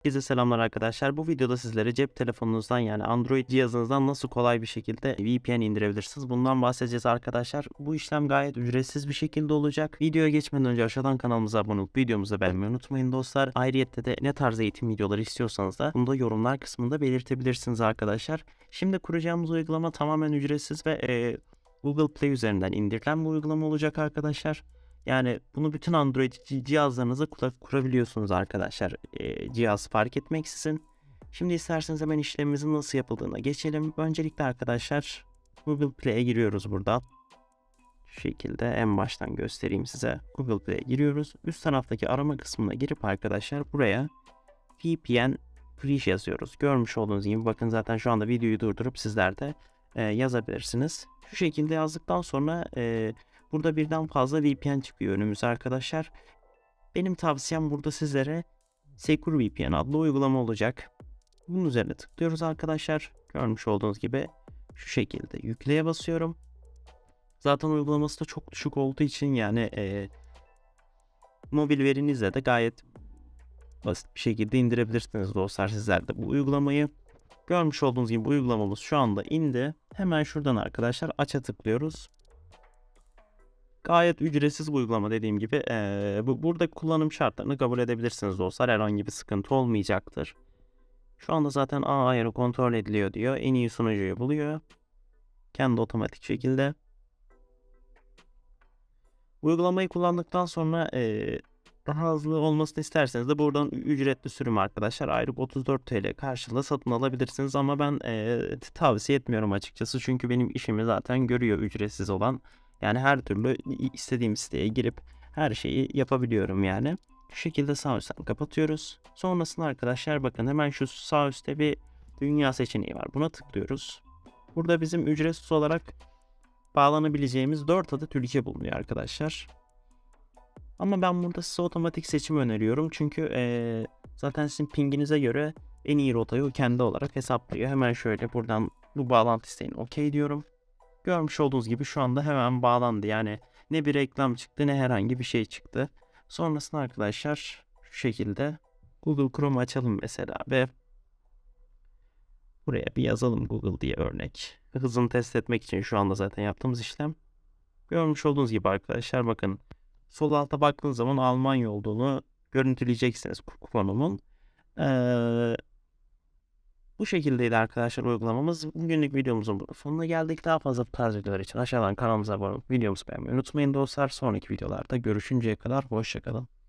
Herkese selamlar arkadaşlar. Bu videoda sizlere cep telefonunuzdan yani Android cihazınızdan nasıl kolay bir şekilde VPN indirebilirsiniz. Bundan bahsedeceğiz arkadaşlar. Bu işlem gayet ücretsiz bir şekilde olacak. Videoya geçmeden önce aşağıdan kanalımıza abone olup videomuzu beğenmeyi unutmayın dostlar. Ayrıyette de ne tarz eğitim videoları istiyorsanız da bunu da yorumlar kısmında belirtebilirsiniz arkadaşlar. Şimdi kuracağımız uygulama tamamen ücretsiz ve e, Google Play üzerinden indirilen bir uygulama olacak arkadaşlar. Yani bunu bütün Android ci- cihazlarınıza kura- kurabiliyorsunuz arkadaşlar. Ee, cihaz fark etmeksizin. Şimdi isterseniz hemen işlemimizin nasıl yapıldığına geçelim. Öncelikle arkadaşlar Google Play'e giriyoruz burada. Şu şekilde en baştan göstereyim size. Google Play'e giriyoruz. Üst taraftaki arama kısmına girip arkadaşlar buraya VPN Free yazıyoruz. Görmüş olduğunuz gibi bakın zaten şu anda videoyu durdurup sizler de e, yazabilirsiniz. Şu şekilde yazdıktan sonra e, Burada birden fazla VPN çıkıyor önümüze arkadaşlar. Benim tavsiyem burada sizlere Secure VPN adlı uygulama olacak. Bunun üzerine tıklıyoruz arkadaşlar. Görmüş olduğunuz gibi şu şekilde yükleye basıyorum. Zaten uygulaması da çok düşük olduğu için yani e, mobil verinizle de gayet basit bir şekilde indirebilirsiniz dostlar sizler de bu uygulamayı. Görmüş olduğunuz gibi uygulamamız şu anda indi. Hemen şuradan arkadaşlar aç'a tıklıyoruz. Gayet ücretsiz bir uygulama dediğim gibi. Eee, bu burada kullanım şartlarını kabul edebilirsiniz dostlar. Herhangi bir sıkıntı olmayacaktır. Şu anda zaten A ayarı kontrol ediliyor diyor. En iyi sunucuyu buluyor. Kendi otomatik şekilde. Uygulamayı kullandıktan sonra eee, daha hızlı olmasını isterseniz de buradan ücretli sürüm arkadaşlar aylık 34 TL karşılığında satın alabilirsiniz ama ben eee, tavsiye etmiyorum açıkçası çünkü benim işimi zaten görüyor ücretsiz olan. Yani her türlü istediğim siteye girip her şeyi yapabiliyorum yani. Şu şekilde sağ üstten kapatıyoruz. Sonrasında arkadaşlar bakın hemen şu sağ üstte bir dünya seçeneği var. Buna tıklıyoruz. Burada bizim ücretsiz olarak bağlanabileceğimiz 4 adet ülke bulunuyor arkadaşlar. Ama ben burada size otomatik seçim öneriyorum. Çünkü eee, zaten sizin pinginize göre en iyi rotayı kendi olarak hesaplıyor. Hemen şöyle buradan bu bağlantı isteğini okey diyorum. Görmüş olduğunuz gibi şu anda hemen bağlandı. Yani ne bir reklam çıktı ne herhangi bir şey çıktı. Sonrasında arkadaşlar şu şekilde Google Chrome açalım mesela ve buraya bir yazalım Google diye örnek. Hızını test etmek için şu anda zaten yaptığımız işlem. Görmüş olduğunuz gibi arkadaşlar bakın sol alta baktığınız zaman Almanya olduğunu görüntüleyeceksiniz kuponumun. Ee, bu şekildeydi arkadaşlar uygulamamız. Bugünlük videomuzun sonuna geldik. Daha fazla bu tarz videolar için aşağıdan kanalımıza abone olup videomuzu beğenmeyi unutmayın dostlar. Sonraki videolarda görüşünceye kadar hoşçakalın.